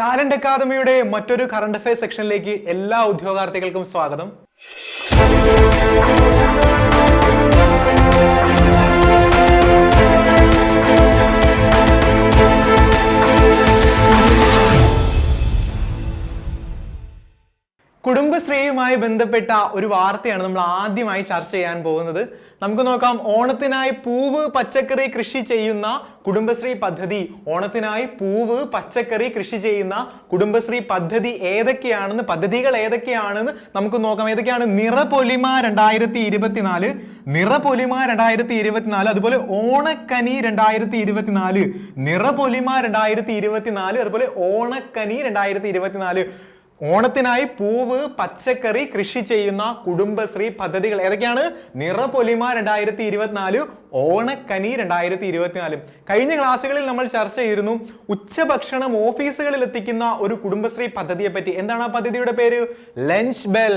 Talent അക്കാദമിയുടെ മറ്റൊരു current affairs സെക്ഷനിലേക്ക് എല്ലാ ഉദ്യോഗാർത്ഥികൾക്കും സ്വാഗതം. കുടുംബശ്രീയുമായി ബന്ധപ്പെട്ട ഒരു വാർത്തയാണ് നമ്മൾ ആദ്യമായി ചർച്ച ചെയ്യാൻ പോകുന്നത്. നമുക്ക് നോക്കാം ഓണത്തിനായി പൂവ് പച്ചക്കറി കൃഷി ചെയ്യുന്ന കുടുംബശ്രീ പദ്ധതി. ഓണത്തിനായി പൂവ് പച്ചക്കറി കൃഷി ചെയ്യുന്ന കുടുംബശ്രീ പദ്ധതി ഏതൊക്കെയാണെന്ന് പദ്ധതികൾ ഏതൊക്കെയാണെന്ന് നമുക്ക് നോക്കാം. ഏതൊക്കെയാണ്? നിറപൊലിമ രണ്ടായിരത്തി ഇരുപത്തിനാല് നിറപൊലിമ രണ്ടായിരത്തി ഇരുപത്തിനാല് അതുപോലെ ഓണക്കനി രണ്ടായിരത്തി ഇരുപത്തിനാല് നിറപൊലിമ രണ്ടായിരത്തി ഇരുപത്തിനാല് അതുപോലെ ഓണക്കനി രണ്ടായിരത്തി ഇരുപത്തിനാല് ഓണത്തിനായി പൂവ് പച്ചക്കറി കൃഷി ചെയ്യുന്ന കുടുംബശ്രീ പദ്ധതികൾ ഏതൊക്കെയാണ്? നിറപൊലിമ രണ്ടായിരത്തി ഇരുപത്തിനാല് ഓണക്കനി രണ്ടായിരത്തി ഇരുപത്തിനാല് കഴിഞ്ഞ ക്ലാസ്സുകളിൽ നമ്മൾ ചർച്ച ചെയ്തിരുന്നു ഉച്ചഭക്ഷണം ഓഫീസുകളിൽ എത്തിക്കുന്ന ഒരു കുടുംബശ്രീ പദ്ധതിയെ പറ്റി എന്താണ് ആ പദ്ധതിയുടെ പേര്? ലഞ്ച് ബെൽ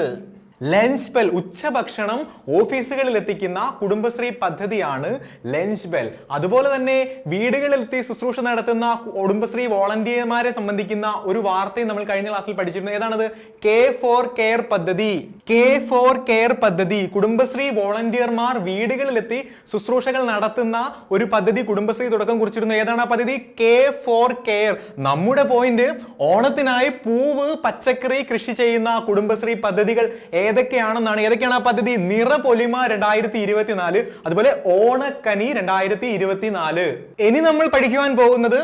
ലഞ്ച് ബെൽ ഉച്ചഭക്ഷണം ഓഫീസുകളിൽ എത്തിക്കുന്ന കുടുംബശ്രീ പദ്ധതിയാണ് ലഞ്ച് ബെൽ. അതുപോലെ തന്നെ വീടുകളിലെത്തി ശുശ്രൂഷ നടത്തുന്ന കുടുംബശ്രീ വോളണ്ടിയർമാരെ സംബന്ധിക്കുന്ന ഒരു വാർത്തയും നമ്മൾ കഴിഞ്ഞ ക്ലാസ്സിൽ പഠിച്ചിരുന്നു. ഏതാണത് കെ ഫോർ കെയർ പദ്ധതി. കെ ഫോർ കെയർ പദ്ധതി. കുടുംബശ്രീ വോളണ്ടിയർമാർ വീടുകളിലെത്തി ശുശ്രൂഷകൾ നടത്തുന്ന ഒരു പദ്ധതി കുടുംബശ്രീ തുടക്കം കുറിച്ചിരുന്നു. ഏതാണ് ആ പദ്ധതി? K for care. നമ്മുടെ പോയിന്റ് ഓണത്തിനായി പൂവ് പച്ചക്കറി കൃഷി ചെയ്യുന്ന കുടുംബശ്രീ പദ്ധതികൾ ഏതൊക്കെയാണെന്നാണ് ഏതൊക്കെയാണ് ആ പദ്ധതി? നിറപൊലിമ രണ്ടായിരത്തി ഇരുപത്തിനാല് അതുപോലെ ഓണക്കനി രണ്ടായിരത്തി ഇരുപത്തിനാല് ഇനി നമ്മൾ പഠിക്കുവാൻ പോകുന്നത്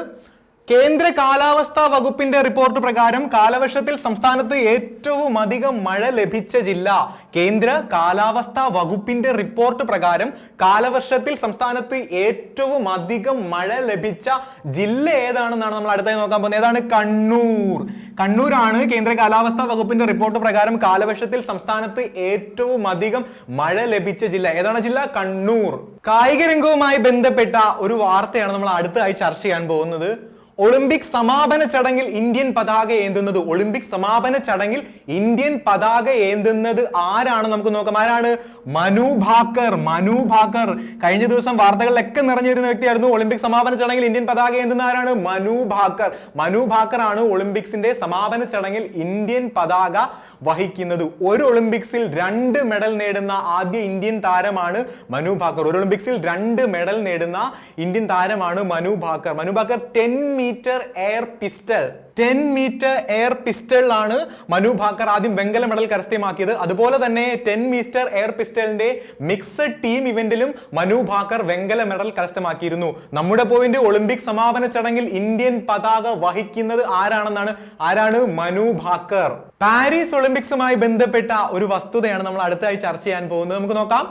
കേന്ദ്ര കാലാവസ്ഥാ വകുപ്പിന്റെ റിപ്പോർട്ട് പ്രകാരം കാലവർഷത്തിൽ സംസ്ഥാനത്ത് ഏറ്റവും അധികം മഴ ലഭിച്ച ജില്ല. കേന്ദ്ര കാലാവസ്ഥാ വകുപ്പിന്റെ റിപ്പോർട്ട് പ്രകാരം കാലവർഷത്തിൽ സംസ്ഥാനത്ത് ഏറ്റവും അധികം മഴ ലഭിച്ച ജില്ല ഏതാണെന്നാണ് നമ്മൾ അടുത്തായി നോക്കാൻ പോകുന്നത്. ഏതാണ്? കണ്ണൂർ. കണ്ണൂരാണ് കേന്ദ്ര കാലാവസ്ഥാ വകുപ്പിന്റെ റിപ്പോർട്ട് പ്രകാരം കാലവർഷത്തിൽ സംസ്ഥാനത്ത് ഏറ്റവും അധികം മഴ ലഭിച്ച ജില്ല. ഏതാണ് ജില്ല? കണ്ണൂർ. കായിക രംഗവുമായി ബന്ധപ്പെട്ട ഒരു വാർത്തയാണ് നമ്മൾ അടുത്തായി ചർച്ച ചെയ്യാൻ പോകുന്നത്. ഒളിമ്പിക് സമാപന ചടങ്ങിൽ ഇന്ത്യൻ പതാക ഏന്തുന്നത്? ഒളിമ്പിക് സമാപന ചടങ്ങിൽ ഇന്ത്യൻ പതാക ഏന്തുന്നത് ആരാണ്? നമുക്ക് നോക്കാം. ആരാണ്? മനു ഭാക്കർ. മനു ഭാക്കർ. കഴിഞ്ഞ ദിവസം വാർത്തകളിലൊക്കെ നിറഞ്ഞിരുന്ന വ്യക്തിയായിരുന്നു. ഒളിമ്പിക് സമാപന ചടങ്ങിൽ ഇന്ത്യൻ പതാക ഏന്തുന്ന ആരാണ്? മനു ഭാക്കർ. മനു ഭാക്കർ ആണ് ഒളിമ്പിക്സിന്റെ സമാപന ചടങ്ങിൽ ഇന്ത്യൻ പതാക വഹിക്കുന്നത്. ഒരു ഒളിമ്പിക്സിൽ രണ്ട് മെഡൽ നേടുന്ന ആദ്യ ഇന്ത്യൻ താരമാണ് മനു ഭാക്കർ. ഒരു ഒളിമ്പിക്സിൽ രണ്ട് മെഡൽ നേടുന്ന ഇന്ത്യൻ താരമാണ് Manu Bhaker. Manu Bhaker ten metre air pistol ten metre air പിസ്റ്റളിലാണ് Manu Bhaker ആദ്യം വെങ്കല മെഡൽ കരസ്ഥമാക്കിയത്. അതുപോലെ തന്നെ ടെൻ മീറ്റർ എയർ പിസ്റ്റലിന്റെ മിക്സഡ് ടീം ഇവന്റിലും മനു ഭാക്കർ വെങ്കല മെഡൽ കരസ്ഥമാക്കിയിരുന്നു. നമ്മുടെ പോയിന്റ് ഒളിമ്പിക് സമാപന ചടങ്ങിൽ ഇന്ത്യൻ പതാക വഹിക്കുന്നത് ആരാണെന്നാണ്? ആരാണ് മനു ഭാക്കർ. പാരീസ് ഒളിമ്പിക്സുമായി ബന്ധപ്പെട്ട ഒരു വസ്തുതയാണ് നമ്മൾ അടുത്തായി ചർച്ച ചെയ്യാൻ പോകുന്നത്. നമുക്ക് നോക്കാം.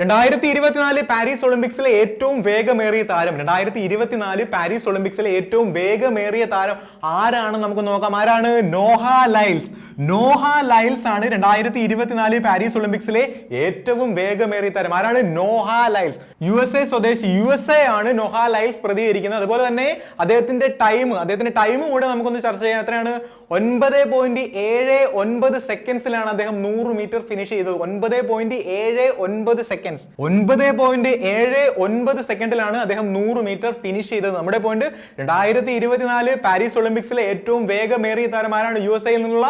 രണ്ടായിരത്തി ഇരുപത്തിനാല് പാരീസ് ഒളിമ്പിക്സിലെ ഏറ്റവും വേഗമേറിയ താരം രണ്ടായിരത്തി ഇരുപത്തിനാല് പാരീസ് ഒളിമ്പിക്സിലെ ഏറ്റവും വേഗമേറിയ താരം ആരാണ് നമുക്ക് നോക്കാം. ആരാണ്? Noah Lyles. നോഹ ലൈൽസ് ആണ് രണ്ടായിരത്തി ഇരുപത്തിനാല് പാരീസ് ഒളിമ്പിക്സിലെ ഏറ്റവും വേഗമേറിയ താരം. ആരാണ്? Noah Lyles. U S A സ്വദേശി യു എസ് എ ആണ് നോഹ ലൈൽസ് പ്രതികരിക്കുന്നത്. അതുപോലെ തന്നെ അദ്ദേഹത്തിന്റെ ടൈം അദ്ദേഹത്തിന്റെ ടൈം കൂടെ നമുക്കൊന്ന് ചർച്ച ചെയ്യാം. എത്രയാണ്? ഒൻപത് പോയിന്റ് ഏഴ് ഒൻപത് സെക്കൻഡ്സിലാണ് അദ്ദേഹം നൂറ് മീറ്റർ ഫിനിഷ് ചെയ്തത്. ഒൻപത് പോയിന്റ് ഏഴ് ഒൻപത് സെക്കൻഡ്സ് ഒൻപത് പോയിന്റ് ഏഴ് ഒൻപത് സെക്കൻഡിലാണ് അദ്ദേഹം നൂറ് മീറ്റർ ഫിനിഷ് ചെയ്തത്. നമ്മുടെ പോയിന്റ് രണ്ടായിരത്തി ഇരുപത്തിനാല് പാരീസ് ഒളിമ്പിക്സിലെ ഏറ്റവും വേഗമേറിയ താരമാരാണ് യു എസ് എയിൽ നിന്നുള്ള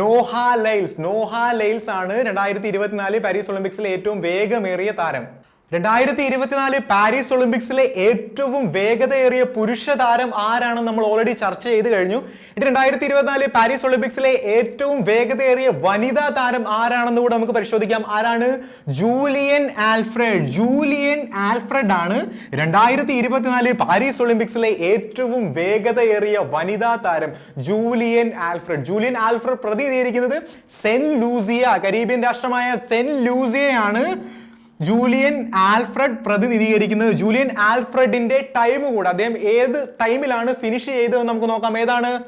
നോഹ ലൈൽസ്. നോഹ ലൈൽസ് ആണ് രണ്ടായിരത്തി ഇരുപത്തിനാല് പാരീസ് ഒളിമ്പിക്സിലെ ഏറ്റവും വേഗമേറിയ താരം. രണ്ടായിരത്തി ഇരുപത്തിനാല് പാരീസ് ഒളിമ്പിക്സിലെ ഏറ്റവും വേഗതയേറിയ പുരുഷ താരം ആരാണെന്ന് നമ്മൾ ഓൾറെഡി ചർച്ച ചെയ്ത് കഴിഞ്ഞു. ഇനി രണ്ടായിരത്തി ഇരുപത്തിനാല് പാരീസ് ഒളിമ്പിക്സിലെ ഏറ്റവും വേഗതയേറിയ വനിതാ താരം ആരാണെന്ന് കൂടെ നമുക്ക് പരിശോധിക്കാം. ആരാണ്? Julien Alfred. ജൂലിയൻ ആൽഫ്രഡ് ആണ് രണ്ടായിരത്തി ഇരുപത്തിനാല് പാരീസ് ഒളിമ്പിക്സിലെ ഏറ്റവും വേഗതയേറിയ വനിതാ താരം ജൂലിയൻ ആൽഫ്രഡ്. ജൂലിയൻ ആൽഫ്രഡ് പ്രതിനിധീകരിക്കുന്നത് സെന്റ് ലൂസിയ കരീബിയൻ രാഷ്ട്രമായ സെന്റ് ലൂസിയയാണ്. ജൂലിയൻ ആൽഫ്രഡ് പ്രതിനിധീകരിക്കുന്നത്. ജൂലിയൻ ആൽഫ്രഡിന്റെ ടൈം കൂടെ അദ്ദേഹം ഏത് ടൈമിലാണ് ഫിനിഷ് ചെയ്തതെന്ന് നമുക്ക് നോക്കാം. ഏതാണ്?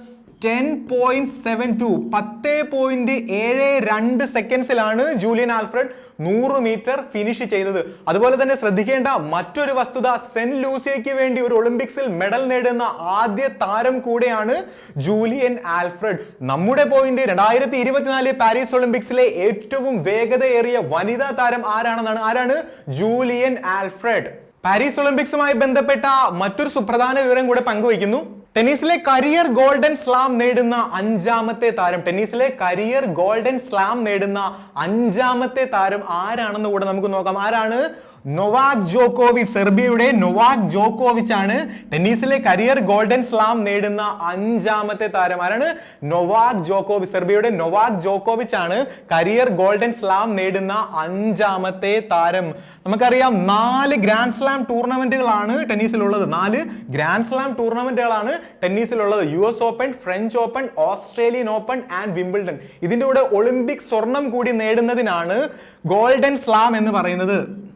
ടെൻ പോയിന്റ് സെവൻ ടു പത്ത് പോയിന്റ് ഏഴ് രണ്ട് സെക്കൻഡ്സിലാണ് ജൂലിയൻ ആൽഫ്രഡ് നൂറ് മീറ്റർ ഫിനിഷ് ചെയ്തത്. അതുപോലെ തന്നെ ശ്രദ്ധിക്കേണ്ട മറ്റൊരു വസ്തുത സെന്റ് ലൂസിയയ്ക്ക് വേണ്ടി ഒരു ഒളിമ്പിക്സിൽ മെഡൽ നേടുന്ന ആദ്യ താരം കൂടെയാണ് ജൂലിയൻ ആൽഫ്രഡ്. നമ്മുടെ പോയിന്റ് രണ്ടായിരത്തി ഇരുപത്തിനാല് പാരീസ് ഒളിമ്പിക്സിലെ ഏറ്റവും വേഗതയേറിയ വനിതാ താരം ആരാണെന്നാണ്? ആരാണ്? Julien Alfred. പാരീസ് ഒളിമ്പിക്സുമായി ബന്ധപ്പെട്ട മറ്റൊരു സുപ്രധാന വിവരം കൂടെ പങ്കുവയ്ക്കുന്നു. ടെന്നീസിലെ കരിയർ ഗോൾഡൻ സ്ലാം നേടുന്ന അഞ്ചാമത്തെ താരം ടെന്നീസിലെ കരിയർ ഗോൾഡൻ സ്ലാം നേടുന്ന അഞ്ചാമത്തെ താരം ആരാണെന്ന് കൂടെ നമുക്ക് നോക്കാം. ആരാണ്? നൊവാക് ജോക്കോവിച്ച് സെർബിയയുടെ നൊവാക് ജോക്കോവിച്ച് ആണ് ടെന്നീസിലെ കരിയർ ഗോൾഡൻ സ്ലാം നേടുന്ന അഞ്ചാമത്തെ താരമാരാണ് നൊവാക് ജോക്കോവിച്ച് സെർബിയയുടെ നൊവാക് ജോക്കോവിച്ച് ആണ് കരിയർ ഗോൾഡൻ സ്ലാം നേടുന്ന അഞ്ചാമത്തെ താരം. നമുക്കറിയാം നാല് ഗ്രാൻഡ് സ്ലാം ടൂർണമെന്റുകളാണ് ടെന്നീസിലുള്ളത്. നാല് ഗ്രാൻഡ് സ്ലാം ടൂർണമെന്റുകളാണ് ടെന്നീസിലുള്ളത്. U S open French open Australian open and Wimbledon. ഇതിന്റെ കൂടെ ഒളിമ്പിക് സ്വർണം കൂടി നേടുന്നതിനാണ് ഗോൾഡൻ സ്ലാം എന്ന് പറയുന്നത്.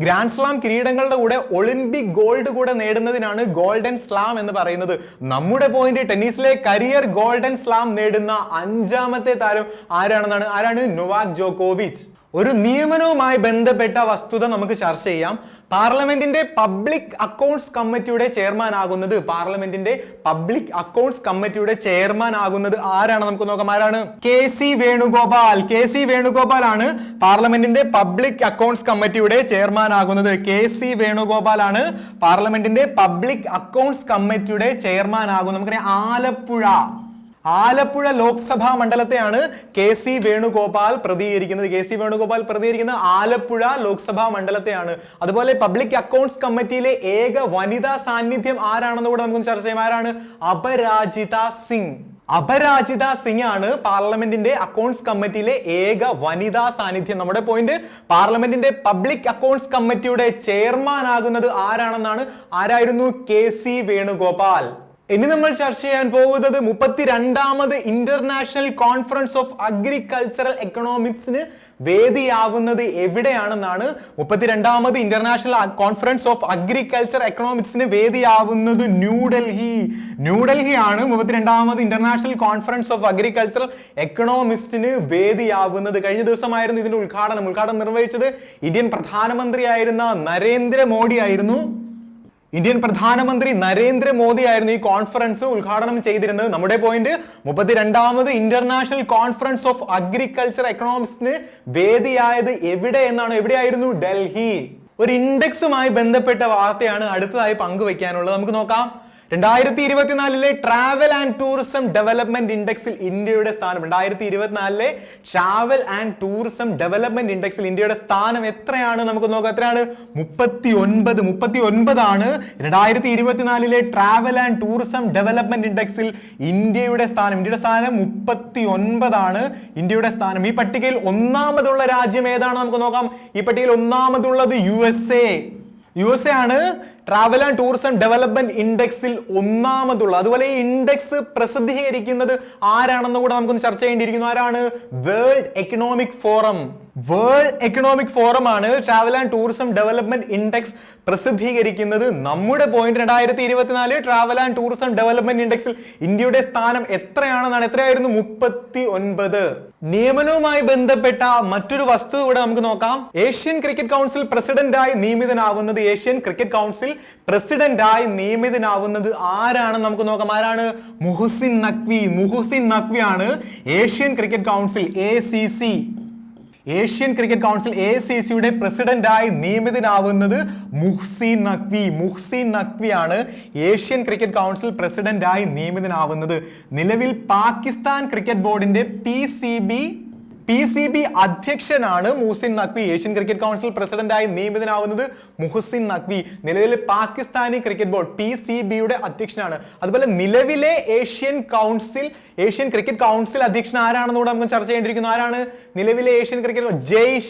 ഗ്രാൻഡ് സ്ലാം കിരീടങ്ങളുടെ കൂടെ ഒളിമ്പിക് ഗോൾഡ് കൂടെ നേടുന്നതിനാണ് ഗോൾഡൻ സ്ലാം എന്ന് പറയുന്നത്. നമ്മുടെ പോയിന്റ് ടെന്നീസിലെ കരിയർ ഗോൾഡൻ സ്ലാം നേടുന്ന അഞ്ചാമത്തെ താരം ആരാണെന്നാണ്? ആരാണ്? നൊവാക് ജോക്കോവിച്ച്. ഒരു നിയമനവുമായി ബന്ധപ്പെട്ട വസ്തുത നമുക്ക് ചർച്ച ചെയ്യാം. പാർലമെന്റിന്റെ പബ്ലിക് അക്കൗണ്ട്സ് കമ്മിറ്റിയുടെ ചെയർമാൻ ആകുന്നത് പാർലമെന്റിന്റെ പബ്ലിക് അക്കൗണ്ട്സ് കമ്മിറ്റിയുടെ ചെയർമാൻ ആകുന്നത് ആരാണ്? നമുക്ക് നോക്കാം ആരാണ്? K C Venugopal. K C Venugopal ആണ് പാർലമെന്റിന്റെ പബ്ലിക് അക്കൗണ്ട്സ് കമ്മിറ്റിയുടെ ചെയർമാൻ ആകുന്നത് കെ സി വേണുഗോപാൽ ആണ് പാർലമെന്റിന്റെ പബ്ലിക് അക്കൗണ്ട്സ് കമ്മിറ്റിയുടെ ചെയർമാൻ ആകുന്നത് നമുക്കറിയാം ആലപ്പുഴ. ആലപ്പുഴ ലോക്സഭാ മണ്ഡലത്തെയാണ് കെ സി വേണുഗോപാൽ പ്രതികരിക്കുന്നത്. കെ സി വേണുഗോപാൽ പ്രതികരിക്കുന്നത് ആലപ്പുഴ ലോക്സഭാ മണ്ഡലത്തെയാണ്. അതുപോലെ പബ്ലിക് അക്കൗണ്ട്സ് കമ്മിറ്റിയിലെ ഏക വനിതാ സാന്നിധ്യം ആരാണെന്ന് കൂടെ നമുക്ക് ചർച്ച ചെയ്യാം. ആരാണ്? അപരാജിത സിംഗ്. അപരാജിത സിംഗ് ആണ് പാർലമെന്റിന്റെ അക്കൗണ്ട്സ് കമ്മിറ്റിയിലെ ഏക വനിതാ സാന്നിധ്യം. നമ്മുടെ പോയിന്റ് പാർലമെന്റിന്റെ പബ്ലിക് അക്കൗണ്ട്സ് കമ്മിറ്റിയുടെ ചെയർമാൻ ആകുന്നത് ആരാണെന്നാണ്? ആരായിരുന്നു കെ സി വേണുഗോപാൽ. ഇനി നമ്മൾ ചർച്ച ചെയ്യാൻ പോകുന്നത് മുപ്പത്തിരണ്ടാമത് ഇന്റർനാഷണൽ കോൺഫറൻസ് ഓഫ് അഗ്രികൾച്ചറൽ എക്കണോമിക്സിന് വേദിയാവുന്നത് എവിടെയാണെന്നാണ് മുപ്പത്തിരണ്ടാമത് ഇന്റർനാഷണൽ കോൺഫറൻസ് ഓഫ് അഗ്രികൾച്ചർ എക്കണോമിക്സിന് വേദിയാവുന്നത് ന്യൂഡൽഹി ന്യൂഡൽഹി ആണ് മുപ്പത്തിരണ്ടാമത് ഇന്റർനാഷണൽ കോൺഫറൻസ് ഓഫ് അഗ്രികൾച്ചറൽ എക്കണോമിസ്റ്റിന് വേദിയാവുന്നത്. കഴിഞ്ഞ ദിവസമായിരുന്നു ഇതിന്റെ ഉദ്ഘാടനം. ഉദ്ഘാടനം നിർവഹിച്ചത് ഇന്ത്യൻ പ്രധാനമന്ത്രിയായിരുന്ന നരേന്ദ്രമോദി ആയിരുന്നു. ഇന്ത്യൻ പ്രധാനമന്ത്രി നരേന്ദ്രമോദി ആയിരുന്നു ഈ കോൺഫറൻസ് ഉദ്ഘാടനം ചെയ്തിരുന്നത്. നമ്മുടെ പോയിന്റ് മുപ്പത്തിരണ്ടാമത് ഇന്റർനാഷണൽ കോൺഫറൻസ് ഓഫ് അഗ്രികൾച്ചർ എക്കണോമിക്സിന് വേദിയായത് എവിടെ എന്നാണ്? എവിടെയായിരുന്നു? ഡൽഹി. ഒരു ഇൻഡെക്സുമായി ബന്ധപ്പെട്ട വാർത്തയാണ് അടുത്തതായി പങ്കുവെക്കാനുള്ളത്. നമുക്ക് നോക്കാം. രണ്ടായിരത്തി ഇരുപത്തിനാലിലെ ട്രാവൽ ആൻഡ് ടൂറിസം ഡെവലപ്മെന്റ് ഇൻഡെക്സിൽ ഇന്ത്യയുടെ സ്ഥാനം. രണ്ടായിരത്തി ഇരുപത്തിനാലിലെ ട്രാവൽ ആൻഡ് ടൂറിസം ഡെവലപ്മെന്റ് ഇൻഡെക്സിൽ ഇന്ത്യയുടെ സ്ഥാനം എത്രയാണ്? നമുക്ക് നോക്കാം. എത്രയാണ്? മുപ്പത്തി ഒൻപത് മുപ്പത്തി ഒൻപതാണ് രണ്ടായിരത്തി ഇരുപത്തിനാലിലെ ട്രാവൽ ആൻഡ് ടൂറിസം ഡെവലപ്മെന്റ് ഇൻഡെക്സിൽ ഇന്ത്യയുടെ സ്ഥാനം. ഇന്ത്യയുടെ സ്ഥാനം മുപ്പത്തി ഒൻപതാണ് ഇന്ത്യയുടെ സ്ഥാനം. ഈ പട്ടികയിൽ ഒന്നാമതുള്ള രാജ്യം ഏതാണ്? നമുക്ക് നോക്കാം. ഈ പട്ടികയിൽ ഒന്നാമതുള്ളത് U S A U S A ആണ് ട്രാവൽ ആൻഡ് ടൂറിസം ഡെവലപ്മെന്റ് ഇൻഡെക്സിൽ ഒന്നാമതുള്ള അതുപോലെ ഈ ഇൻഡെക്സ് പ്രസിദ്ധീകരിക്കുന്നത് ആരാണെന്ന് കൂടെ നമുക്കൊന്ന് ചർച്ച ചെയ്യേണ്ടിയിരിക്കുന്നു. ആരാണ്? World economic forum world economic forum ആണ് travel and tourism development index പ്രസിദ്ധീകരിക്കുന്നത്. നമ്മുടെ പോയിന്റ് രണ്ടായിരത്തി ഇരുപത്തിനാല് ട്രാവൽ ആൻഡ് ടൂറിസം ഡെവലപ്മെന്റ് ഇൻഡെക്സിൽ ഇന്ത്യയുടെ സ്ഥാനം എത്രയാണെന്നാണ്? എത്രയായിരുന്നു? മുപ്പത്തി ഒൻപത് നിയമനവുമായി ബന്ധപ്പെട്ട മറ്റൊരു വസ്തു ഇവിടെ നമുക്ക് നോക്കാം. ഏഷ്യൻ ക്രിക്കറ്റ് കൗൺസിൽ പ്രസിഡന്റായി നിയമിതനാവുന്നത് ഏഷ്യൻ ക്രിക്കറ്റ് കൗൺസിൽ പ്രസിഡന്റായി നിയമിതനാവുന്നത് ആരാണെന്ന് നമുക്ക് നോക്കാം. ആരാണ്? മുഹുസിൻ നഖ്വി. മുഹുസിൻ നഖ്വി ആണ് Asian cricket council A C C Asian cricket council A C സിയുടെ പ്രസിഡന്റായി നിയമിതനാവുന്നത് മുഹ്സീൻ നഖ്വി. മുഹ്സീൻ നഖ്വി ആണ് ഏഷ്യൻ ക്രിക്കറ്റ് കൗൺസിൽ പ്രസിഡന്റായി നിയമിതനാവുന്നത്. നിലവിൽ പാകിസ്ഥാൻ ക്രിക്കറ്റ് ബോർഡിന്റെ P C B P C B അധ്യക്ഷനാണ് Mohsin Naqvi. Asian cricket council പ്രസിഡന്റായി നിയമിതനാവുന്നത് മുഹസിൻ നഖ്വി. നിലവിലെ Pakistani cricket board P C ബിയുടെ അധ്യക്ഷനാണ്. അതുപോലെ നിലവിലെ Asian council Asian cricket council അധ്യക്ഷൻ ആരാണെന്നുകൂടെ നമുക്ക് ചർച്ച ചെയ്യേണ്ടിയിരിക്കുന്നു. ആരാണ്? നിലവിലെ ഏഷ്യൻ ക്രിക്കറ്റ് ജയ്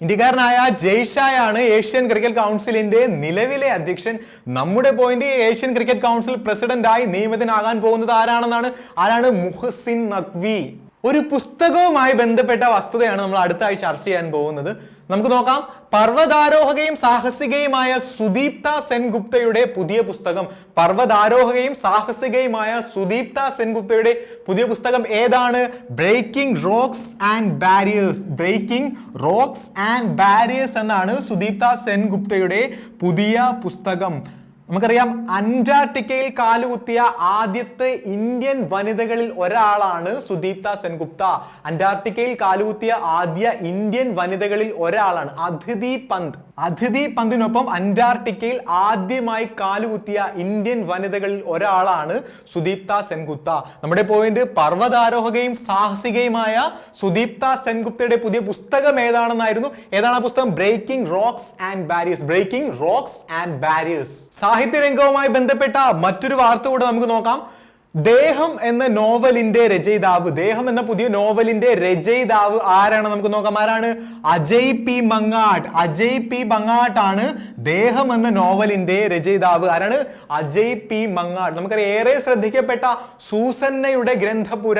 ഇന്ത്യക്കാരനായ ജയ്ഷായാണ് ഏഷ്യൻ ക്രിക്കറ്റ് കൗൺസിലിന്റെ നിലവിലെ അധ്യക്ഷൻ. നമ്മുടെ പോയിന്റ് ഏഷ്യൻ ക്രിക്കറ്റ് കൗൺസിൽ പ്രസിഡന്റായി നിയമിതനാകാൻ പോകുന്നത് ആരാണെന്നാണ്? ആരാണ് മുഹസിൻ നഖ്വി? ഒരു പുസ്തകവുമായി ബന്ധപ്പെട്ട വസ്തുതയാണ് നമ്മൾ അടുത്തായി ചർച്ച ചെയ്യാൻ പോകുന്നത്. നമുക്ക് നോക്കാം. പർവതാരോഹകയും സാഹസികയുമായ സുദീപ്ത സെൻഗുപ്തയുടെ പുതിയ പുസ്തകം. പർവതാരോഹകയും സാഹസികയുമായ സുദീപ്ത സെൻഗുപ്തയുടെ പുതിയ പുസ്തകം ഏതാണ്? Breaking rocks and barriers breaking rocks and barriers എന്നാണ് സുദീപ്ത സെൻഗുപ്തയുടെ പുതിയ പുസ്തകം. നമുക്കറിയാം അന്റാർട്ടിക്കയിൽ കാലുകുത്തിയ ആദ്യത്തെ ഇന്ത്യൻ വനിതകളിൽ ഒരാളാണ് സുദീപ്ത സെൻഗുപ്ത. അന്റാർട്ടിക്കയിൽ കാലുകുത്തിയ ആദ്യ ഇന്ത്യൻ വനിതകളിൽ ഒരാളാണ് അതിഥി പന്ത്. അതിഥി പന്തിനൊപ്പം അന്റാർട്ടിക്കയിൽ ആദ്യമായി കാലുകുത്തിയ ഇന്ത്യൻ വനിതകളിൽ ഒരാളാണ് സുദീപ്ത സെൻഗുപ്ത. നമ്മുടെ പോയിന്റ് പർവതാരോഹകയും സാഹസികയുമായ സുദീപ്ത സെൻഗുപ്തയുടെ പുതിയ പുസ്തകം ഏതാണെന്നായിരുന്നു? ഏതാണ് ആ പുസ്തകം? Breaking rocks and barriers breaking rocks and barriers സാഹിത്യ രംഗവുമായി ബന്ധപ്പെട്ട മറ്റൊരു വാർത്ത കൂടെ നമുക്ക് നോക്കാം. ദേഹം എന്ന നോവലിന്റെ രചയിതാവ് ദേഹം എന്ന പുതിയ നോവലിന്റെ രചയിതാവ് ആരാണ് നമുക്ക് നോക്കാം. ആരാണ്? അജയ് പി മങ്ങാട്ട്. അജയ് പി മങ്ങാട്ട് ആണ് ദേഹം എന്ന നോവലിന്റെ രചയിതാവ്. ആരാണ്? അജയ് പി മങ്ങാട്ട്. നമുക്കറിയാം ഏറെ ശ്രദ്ധിക്കപ്പെട്ട സൂസന്നയുടെ ഗ്രന്ഥപുര.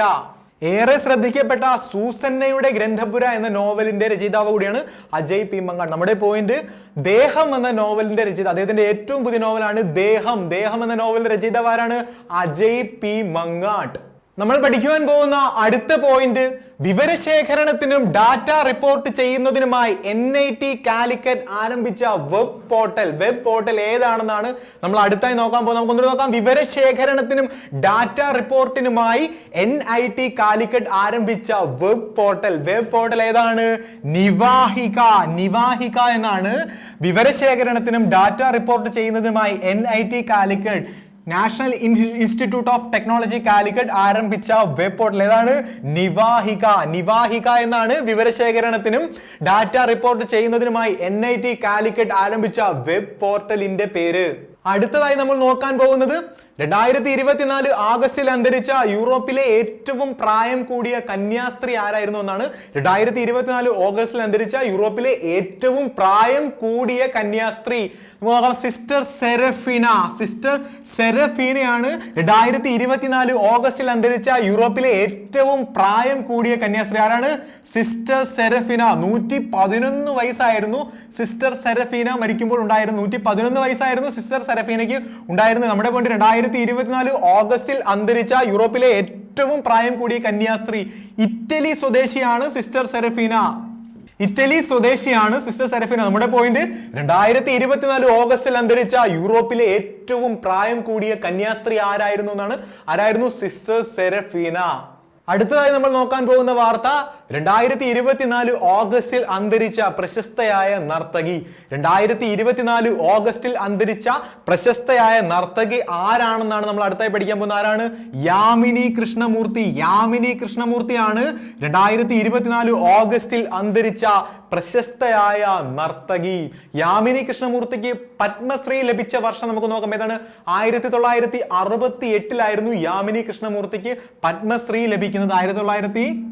ഏറെ ശ്രദ്ധിക്കപ്പെട്ട സൂസന്നയുടെ ഗ്രന്ഥപുര എന്ന നോവലിന്റെ രചയിതാവ് കൂടിയാണ് അജയ് പി മങ്ങാട്. നമ്മുടെ പോയിന്റ് ദേഹം എന്ന നോവലിന്റെ രചയിത അദ്ദേഹത്തിന്റെ ഏറ്റവും പുതിയ നോവലാണ് ദേഹം. ദേഹം എന്ന നോവലിന്റെ രചയിതാവ് ആരാണ്? അജയ് പി മങ്ങാട്ട് നമ്മൾ പഠിക്കുവാൻ പോകുന്ന അടുത്ത പോയിന്റ് വിവരശേഖരണത്തിനും ഡാറ്റ റിപ്പോർട്ട് ചെയ്യുന്നതിനുമായി എൻ ഐ ടി കാലിക്കറ്റ് ആരംഭിച്ച വെബ് പോർട്ടൽ വെബ് പോർട്ടൽ ഏതാണെന്നാണ് നമ്മൾ അടുത്തായി നോക്കാൻ പോകുന്നത്. നമുക്കൊന്നുകൂടി നോക്കാം. വിവരശേഖരണത്തിനും ഡാറ്റ റിപ്പോർട്ടിനുമായി എൻ ഐ ടി കാലിക്കറ്റ് ആരംഭിച്ച വെബ് പോർട്ടൽ വെബ് പോർട്ടൽ ഏതാണ്? നിവാഹിക. നിവാഹിക എന്നാണ് വിവരശേഖരണത്തിനും data report ചെയ്യുന്നതിനുമായി N I T Calicut national institute of technology Calicut ആരംഭിച്ച വെബ് പോർട്ടൽ ഏതാണ്? നിവാഹിക. നിവാഹിക എന്നാണ് വിവരശേഖരണത്തിനും ഡാറ്റ റിപ്പോർട്ട് ചെയ്യുന്നതിനുമായി എൻ ഐ ടി കാലിക്കറ്റ് ആരംഭിച്ച വെബ് പോർട്ടലിന്റെ പേര്. അടുത്തതായി നമ്മൾ നോക്കാൻ പോകുന്നത് രണ്ടായിരത്തി ഇരുപത്തിനാല് ആഗസ്റ്റിൽ അന്തരിച്ച യൂറോപ്പിലെ ഏറ്റവും പ്രായം കൂടിയ കന്യാസ്ത്രീ ആരായിരുന്നു എന്നാണ് രണ്ടായിരത്തി ഇരുപത്തിനാല് ഓഗസ്റ്റിൽ അന്തരിച്ച യൂറോപ്പിലെ ഏറ്റവും പ്രായം കൂടിയ കന്യാസ്ത്രീ. നോക്കാം സിസ്റ്റർ സെറഫീന സിസ്റ്റർ സെറഫീനയാണ് രണ്ടായിരത്തി ഇരുപത്തിനാല് ഓഗസ്റ്റിൽ അന്തരിച്ച യൂറോപ്പിലെ ഏറ്റവും പ്രായം കൂടിയ കന്യാസ്ത്രീ. ആരാണ്? സിസ്റ്റർ സെറഫീന നൂറ്റി പതിനൊന്ന് വയസ്സായിരുന്നു സിസ്റ്റർ സെറഫീന മരിക്കുമ്പോൾ ഉണ്ടായിരുന്നു നൂറ്റി പതിനൊന്ന് വയസ്സായിരുന്നു സിസ്റ്റർ സെറഫീനയ്ക്ക് ഉണ്ടായിരുന്നത് നമ്മുടെ പോയിന്റ് രണ്ടായിരത്തി ഇരുപത്തിനാല് ഓഗസ്റ്റിൽ അന്തരിച്ച യൂറോപ്പിലെ ഏറ്റവും പ്രായം കൂടിയ കന്യാസ്ത്രീ ഇറ്റലി സ്വദേശിയാണ് സിസ്റ്റർ സെറഫീന. ഇറ്റലി സ്വദേശിയാണ് സിസ്റ്റർ സെറഫീന. നമ്മുടെ പോയിന്റ് രണ്ടായിരത്തി ഇരുപത്തിനാല് ഓഗസ്റ്റിൽ അന്തരിച്ച യൂറോപ്പിലെ ഏറ്റവും പ്രായം കൂടിയ കന്യാസ്ത്രീ ആരായിരുന്നു എന്നാണ്? ആരായിരുന്നു സിസ്റ്റർ സെറഫീന? അടുത്തതായി നമ്മൾ നോക്കാൻ പോകുന്ന വാർത്ത രണ്ടായിരത്തി ഇരുപത്തിനാല് ഓഗസ്റ്റിൽ അന്തരിച്ച പ്രശസ്തയായ നർത്തകി. രണ്ടായിരത്തി ഇരുപത്തിനാല് ഓഗസ്റ്റിൽ അന്തരിച്ച പ്രശസ്തയായ നർത്തകി ആരാണെന്നാണ് നമ്മൾ അടുത്തായി പഠിക്കാൻ പോകുന്നത്? ആരാണ്? യാമിനി കൃഷ്ണമൂർത്തി. യാമിനി കൃഷ്ണമൂർത്തിയാണ് രണ്ടായിരത്തി ഇരുപത്തിനാല് ഓഗസ്റ്റിൽ അന്തരിച്ച പ്രശസ്തയായ നർത്തകി. യാമിനി കൃഷ്ണമൂർത്തിക്ക് പത്മശ്രീ ലഭിച്ച വർഷം നമുക്ക് നോക്കാം. ഏതാണ്? ആയിരത്തി തൊള്ളായിരത്തി അറുപത്തി എട്ടിലായിരുന്നു യാമിനി കൃഷ്ണമൂർത്തിക്ക് പത്മശ്രീ ലഭിക്കുന്നത്. ആയിരത്തി തൊള്ളായിരത്തി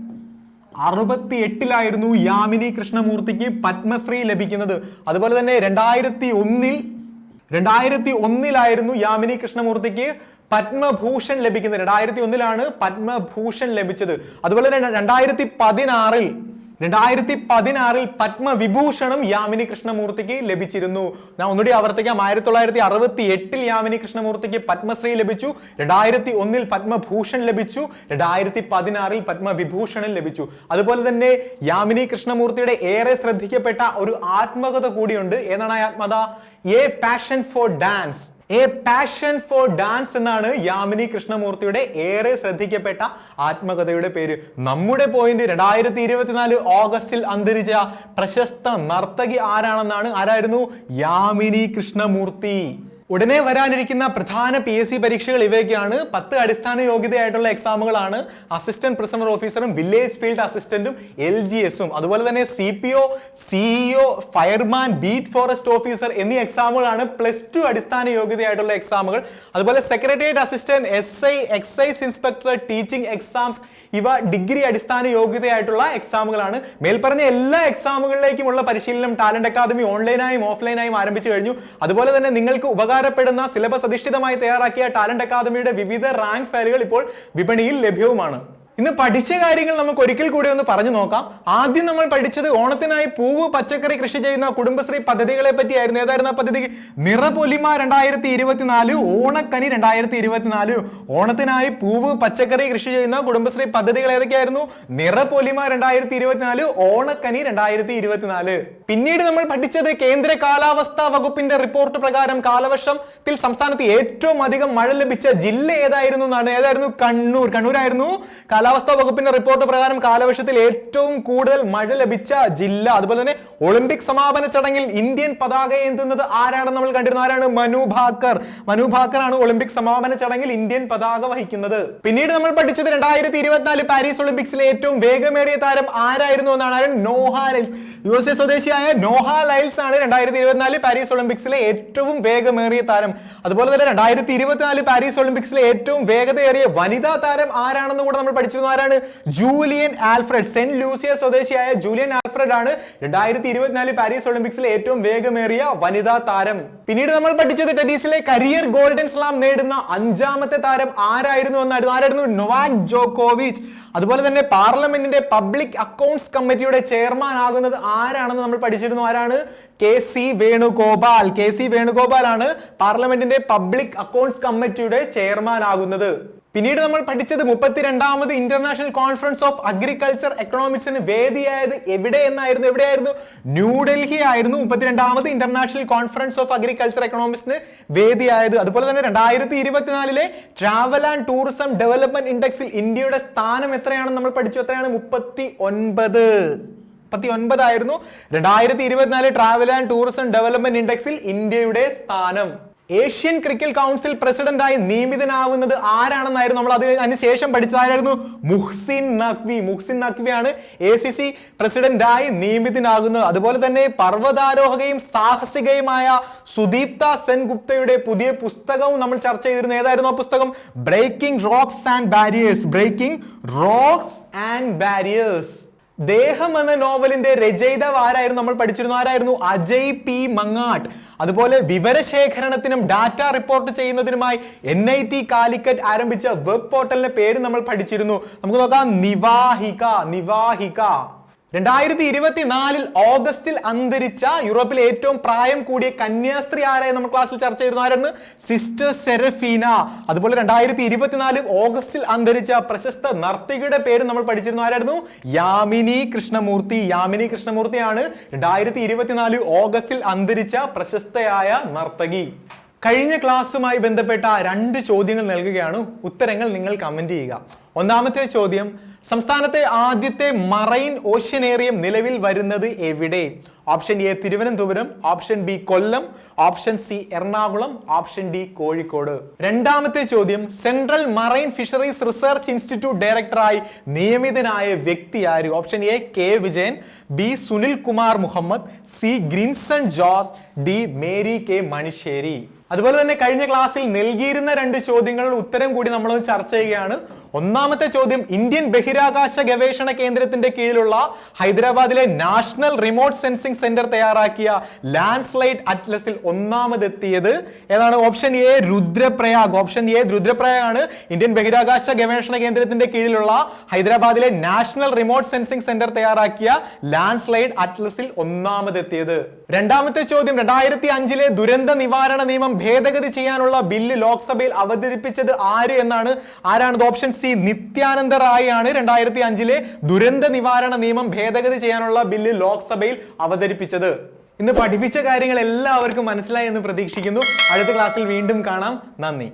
അറുപത്തി എട്ടിലായിരുന്നു യാമിനി കൃഷ്ണമൂർത്തിക്ക് പത്മശ്രീ ലഭിക്കുന്നത്. അതുപോലെ തന്നെ രണ്ടായിരത്തി ഒന്നിൽ രണ്ടായിരത്തി ഒന്നിലായിരുന്നു യാമിനി കൃഷ്ണമൂർത്തിക്ക് പത്മഭൂഷൺ ലഭിക്കുന്നത്. രണ്ടായിരത്തി ഒന്നിലാണ് പത്മഭൂഷൺ ലഭിച്ചത്. അതുപോലെ തന്നെ രണ്ടായിരത്തി പതിനാറിൽ രണ്ടായിരത്തി പതിനാറിൽ പത്മവിഭൂഷണം യാമിനി കൃഷ്ണമൂർത്തിക്ക് ലഭിച്ചിരുന്നു. ഞാൻ ഒന്നുകൂടി ആവർത്തിക്കാം. ആയിരത്തി തൊള്ളായിരത്തി അറുപത്തി എട്ടിൽ യാമിനി കൃഷ്ണമൂർത്തിക്ക് പത്മശ്രീ ലഭിച്ചു. രണ്ടായിരത്തി ഒന്നിൽ പത്മഭൂഷൺ ലഭിച്ചു. രണ്ടായിരത്തി പതിനാറിൽ പത്മവിഭൂഷണൻ ലഭിച്ചു. അതുപോലെ തന്നെ യാമിനി കൃഷ്ണമൂർത്തിയുടെ ഏറെ ശ്രദ്ധിക്കപ്പെട്ട ഒരു ആത്മകഥ കൂടിയുണ്ട്. ഏതാണ് ആ ആത്മകഥ? A passion for dance a passion for dance എന്നാണ് യാമിനി കൃഷ്ണമൂർത്തിയുടെ ഏറെ ശ്രദ്ധിക്കപ്പെട്ട ആത്മകഥയുടെ പേര്. നമ്മുടെ പോയിന്റ് രണ്ടായിരത്തി ഇരുപത്തിനാല് ഓഗസ്റ്റിൽ അന്തരിച്ച പ്രശസ്ത നർത്തകി ആരാണെന്നാണ്? ആരായിരുന്നു? യാമിനി കൃഷ്ണമൂർത്തി. ഉടനെ വരാനിരിക്കുന്ന പ്രധാന പി എസ് സി പരീക്ഷകൾ ഇവയൊക്കെയാണ്. പത്ത് അടിസ്ഥാന യോഗ്യതയായിട്ടുള്ള എക്സാമുകളാണ് അസിസ്റ്റന്റ് പ്രിസണർ ഓഫീസറും വില്ലേജ് ഫീൽഡ് അസിസ്റ്റന്റും എൽ ജി എസും അതുപോലെ തന്നെ C P O CEO fireman beat forest officer എന്നീ എക്സാമുകളാണ് പ്ലസ് ടു അടിസ്ഥാന യോഗ്യതയായിട്ടുള്ള എക്സാമുകൾ അതുപോലെ secretariat assistant S I excise inspector teaching exams ഇവ ഡിഗ്രി അടിസ്ഥാന യോഗ്യതയായിട്ടുള്ള എക്സാമുകളാണ് മേൽപ്പറഞ്ഞ എല്ലാ എക്സാമുകളിലേക്കുമുള്ള പരിശീലനം ടാലന്റ് അക്കാദമി ഓൺലൈനായും ഓഫ്ലൈനായും ആരംഭിച്ചു കഴിഞ്ഞു. അതുപോലെ തന്നെ നിങ്ങൾക്ക് ഉപകാരപ്പെടുന്ന സിലബസ് അധിഷ്ഠിതമായി തയ്യാറാക്കിയ ടാലന്റ് അക്കാദമിയുടെ വിവിധ റാങ്ക് ഫയലുകൾ ഇപ്പോൾ വിപണിയിൽ ലഭ്യവുമാണ്. ഇന്ന് പഠിച്ച കാര്യങ്ങൾ നമുക്ക് ഒരിക്കൽ കൂടി ഒന്ന് പറഞ്ഞു നോക്കാം. ആദ്യം നമ്മൾ പഠിച്ചത് ഓണത്തിനായി പൂവ് പച്ചക്കറി കൃഷി ചെയ്യുന്ന കുടുംബശ്രീ പദ്ധതികളെ പറ്റിയായിരുന്നു. ഏതായിരുന്നു ആ പദ്ധതി? നിറപൊലിമ രണ്ടായിരത്തി ഇരുപത്തിനാല് ഓണക്കനി രണ്ടായിരത്തി ഇരുപത്തിനാല് ഓണത്തിനായി പൂവ് പച്ചക്കറി കൃഷി ചെയ്യുന്ന കുടുംബശ്രീ പദ്ധതികൾ ഏതൊക്കെയായിരുന്നു? നിറപൊലിമ രണ്ടായിരത്തി ഇരുപത്തിനാല് ഓണക്കനി രണ്ടായിരത്തി ഇരുപത്തിനാല് പിന്നീട് നമ്മൾ പഠിച്ചത് കേന്ദ്ര കാലാവസ്ഥാ വകുപ്പിന്റെ റിപ്പോർട്ട് പ്രകാരം കാലവർഷത്തിൽ സംസ്ഥാനത്ത് ഏറ്റവും അധികം മഴ ലഭിച്ച ജില്ല ഏതായിരുന്നു എന്നാണ്? ഏതായിരുന്നു? കണ്ണൂർ. കണ്ണൂരായിരുന്നു. കാലാവസ്ഥാ വകുപ്പിന്റെ റിപ്പോർട്ട് പ്രകാരം കാലവർഷത്തിൽ ഏറ്റവും കൂടുതൽ മഴ ലഭിച്ച ജില്ല. അതുപോലെ തന്നെ ഒളിമ്പിക് സമാപന ചടങ്ങിൽ ഇന്ത്യൻ പതാക ഏന്തുന്നത് ആരാണെന്ന് നമ്മൾ കണ്ടിരുന്ന. ആരാണ്? മനു ഭാക്കർ. മനു ഭാക്കർ ആണ് ഒളിമ്പിക് സമാപന ചടങ്ങിൽ ഇന്ത്യൻ പതാക വഹിക്കുന്നത്. പിന്നീട് നമ്മൾ പഠിച്ചത് രണ്ടായിരത്തി ഇരുപത്തിനാല് പാരീസ് ഒളിമ്പിക്സിലെ ഏറ്റവും വേഗമേറിയ താരം ആരായിരുന്നു എന്നാണ് ആരാണ് Noah Lyles U S A സ്വദേശിയായ നോഹ ലൈൽസ് ആണ് രണ്ടായിരത്തി ഇരുപത്തിനാല് പാരീസ് ഒളിമ്പിക്സിലെ ഏറ്റവും വേഗമേറിയ താരം. അതുപോലെ തന്നെ രണ്ടായിരത്തി ഇരുപത്തിനാല് പാരീസ് ഒളിമ്പിക്സിലെ ഏറ്റവും വേഗതയേറിയ വനിതാ താരം ആരാണെന്ന് കൂടെ നമ്മൾ പഠിച്ചിരുന്നു? ആരാണ്? ജൂലിയൻ ആൽഫ്രഡ് സെന്റ് ലൂസിയ സ്വദേശിയായ ജൂലിയൻ ആൽഫ്രഡ് ആണ് രണ്ടായിരത്തി ഇരുപത്തിനാല് പാരീസ് ഒളിമ്പിക്സിലെ ഏറ്റവും വേഗമേറിയ വനിതാ താരം. പിന്നീട് നമ്മൾ പഠിച്ചത് ടെന്നീസിലെ കരിയർ ഗോൾഡൻ സ്ലാം നേടുന്ന അഞ്ചാമത്തെ താരം ആരായിരുന്നു എന്നായിരുന്നു? ആരായിരുന്നു? നൊവാക് ജോക്കോവിച്ച്. അതുപോലെ തന്നെ പാർലമെന്റിന്റെ പബ്ലിക് അക്കൗണ്ട്സ് കമ്മിറ്റിയുടെ ചെയർമാൻ ആകുന്നത് ആരാണെന്ന് നമ്മൾ പഠിച്ചിരുന്നു? ആരാണ്? K C Venugopal. K C Venugopal ആണ് പാർലമെന്റിന്റെ പബ്ലിക് അക്കൗണ്ട്സ് കമ്മിറ്റിയുടെ ചെയർമാൻ ആകുന്നത്. പിന്നീട് നമ്മൾ പഠിച്ചത് മുപ്പത്തിരണ്ടാമത് ഇന്റർനാഷണൽ കോൺഫറൻസ് ഓഫ് അഗ്രികൾച്ചർ എക്കണോമിക്സിന് വേദിയായത് എവിടെ എന്നായിരുന്നു? എവിടെയായിരുന്നു? ന്യൂഡൽഹി ആയിരുന്നു മുപ്പത്തിരണ്ടാമത് ഇന്റർനാഷണൽ കോൺഫറൻസ് ഓഫ് അഗ്രികൾച്ചർ എക്കണോമിക്സിന് വേദിയായത്. അതുപോലെ തന്നെ രണ്ടായിരത്തി ഇരുപത്തിനാലിലെ ട്രാവൽ ആൻഡ് ടൂറിസം ഡെവലപ്മെന്റ് ഇൻഡെക്സിൽ ഇന്ത്യയുടെ സ്ഥാനം എത്രയാണെന്ന് നമ്മൾ പഠിച്ചു? എത്രയാണ്? മുപ്പത്തി ഒൻപത് മുപ്പത്തി ഒൻപതായിരുന്നു രണ്ടായിരത്തി ഇരുപത്തിനാല് ട്രാവൽ ആൻഡ് ടൂറിസം ഡെവലപ്മെന്റ് ഇൻഡെക്സിൽ ഇന്ത്യയുടെ സ്ഥാനം. ഏഷ്യൻ ക്രിക്കറ്റ് കൗൺസിൽ പ്രസിഡന്റായി നിയമിതനാവുന്നത് ആരാണെന്നായിരുന്നു നമ്മൾ അത് അതിന് ശേഷം പഠിച്ചതായിരുന്നു മുഹ്സിൻ നഖ്വി. മുഹ്സിൻ നഖ്വിയാണ് എ സി സി പ്രസിഡന്റായി നിയമിതനാകുന്നത്. അതുപോലെ തന്നെ പർവതാരോഹകയും സാഹസികയുമായ സുദീപ്ത സെൻഗുപ്തയുടെ പുതിയ പുസ്തകവും നമ്മൾ ചർച്ച ചെയ്തിരുന്നു. ഏതായിരുന്നു ആ പുസ്തകം? Breaking rocks and barriers breaking rocks and barriers Deham എന്ന നോവലിന്റെ രചയിതാവ് ആരായിരുന്നു നമ്മൾ പഠിച്ചിരുന്നു? ആരായിരുന്നു? അജയ് പി മങ്ങാട്ട്. അതുപോലെ വിവരശേഖരണത്തിനും ഡാറ്റ റിപ്പോർട്ട് ചെയ്യുന്നതിനുമായി എൻ ഐ ടി കാലിക്കറ്റ് ആരംഭിച്ച വെബ് പോർട്ടലിന്റെ പേര് നമ്മൾ പഠിച്ചിരുന്നു. നമുക്ക് നോക്കാം. നിവാഹിക നിവാഹിക. രണ്ടായിരത്തി ഇരുപത്തിനാലിൽ ഓഗസ്റ്റിൽ അന്തരിച്ച യൂറോപ്പിലെ ഏറ്റവും പ്രായം കൂടിയ കന്യാസ്ത്രീ ആരായി നമ്മൾ ക്ലാസ്സിൽ ചർച്ച ചെയ്തു ആരാണ് സിസ്റ്റർ സെറഫീന അതുപോലെ രണ്ടായിരത്തി ഇരുപത്തിനാലിൽ ഓഗസ്റ്റിൽ അന്തരിച്ച പ്രശസ്ത നർത്തകിയുടെ പേര് നമ്മൾ പഠിച്ചിരുന്നു ആരായിരുന്നു യാമിനി കൃഷ്ണമൂർത്തി. യാമിനി കൃഷ്ണമൂർത്തിയാണ് രണ്ടായിരത്തി ഇരുപത്തിനാല് ഓഗസ്റ്റിൽ അന്തരിച്ച പ്രശസ്തയായ നർത്തകി. കഴിഞ്ഞ ക്ലാസ്സുമായി ബന്ധപ്പെട്ട രണ്ട് ചോദ്യങ്ങൾ നൽകുകയാണ്. ഉത്തരങ്ങൾ നിങ്ങൾ കമന്റ് ചെയ്യുക. ഒന്നാമത്തെ ചോദ്യം സംസ്ഥാനത്തെ ആദ്യത്തെ മറൈൻ ഓഷ്യനേറിയം നിലവിൽ വരുന്നത് എവിടെ? Option A Thiruvananthapuram option B Kollam option C Ernakulam option D Kozhikode. രണ്ടാമത്തെ ചോദ്യം central marine fisheries research institute ഡയറക്ടറായി നിയമിതനായ വ്യക്തി ആര്? Option A K Vijayan B Sunil Kumar Mohammad C Grinson George D Mary K Manissery അതുപോലെ തന്നെ കഴിഞ്ഞ ക്ലാസ്സിൽ നൽകിയിരുന്ന രണ്ട് ചോദ്യങ്ങളുടെ ഉത്തരം കൂടി നമ്മൾ ചർച്ച ചെയ്യുകയാണ്. ഒന്നാമത്തെ ചോദ്യം ഇന്ത്യൻ ബഹിരാകാശ ഗവേഷണ കേന്ദ്രത്തിന്റെ കീഴിലുള്ള ഹൈദരാബാദിലെ നാഷണൽ റിമോട്ട് സെൻസിംഗ് സെന്റർ തയ്യാറാക്കിയ ലാൻഡ് സ്ലൈഡ് അറ്റ്ലസിൽ ഒന്നാമതെത്തിയത് ഏതാണ്? Option A Rudraprayag. Option A Rudraprayag ആണ് ഇന്ത്യൻ ബഹിരാകാശ ഗവേഷണ കേന്ദ്രത്തിന്റെ കീഴിലുള്ള ഹൈദരാബാദിലെ നാഷണൽ റിമോട്ട് സെൻസിംഗ് സെന്റർ തയ്യാറാക്കിയ ലാൻഡ് സ്ലൈഡ് അറ്റ്ലസിൽ ഒന്നാമതെത്തിയത്. രണ്ടാമത്തെ ചോദ്യം രണ്ടായിരത്തി അഞ്ചിലെ ദുരന്ത നിവാരണ നിയമം ഭേദഗതി ചെയ്യാനുള്ള ബില്ല് ലോക്സഭയിൽ അവതരിപ്പിച്ചത് ആര് എന്നാണ്? ആരാണത് ഓപ്ഷൻ സി നിത്യാനന്ദ റായിയാണ് രണ്ടായിരത്തി അഞ്ചിലെ ദുരന്ത നിവാരണ നിയമം ഭേദഗതി ചെയ്യാനുള്ള ബില്ല് ലോക്സഭയിൽ അവതരിപ്പിച്ചത്. ഇന്ന് പഠിപ്പിച്ച കാര്യങ്ങൾ എല്ലാവർക്കും മനസ്സിലായി എന്ന് പ്രതീക്ഷിക്കുന്നു. അടുത്ത ക്ലാസ്സിൽ വീണ്ടും കാണാം. നന്ദി.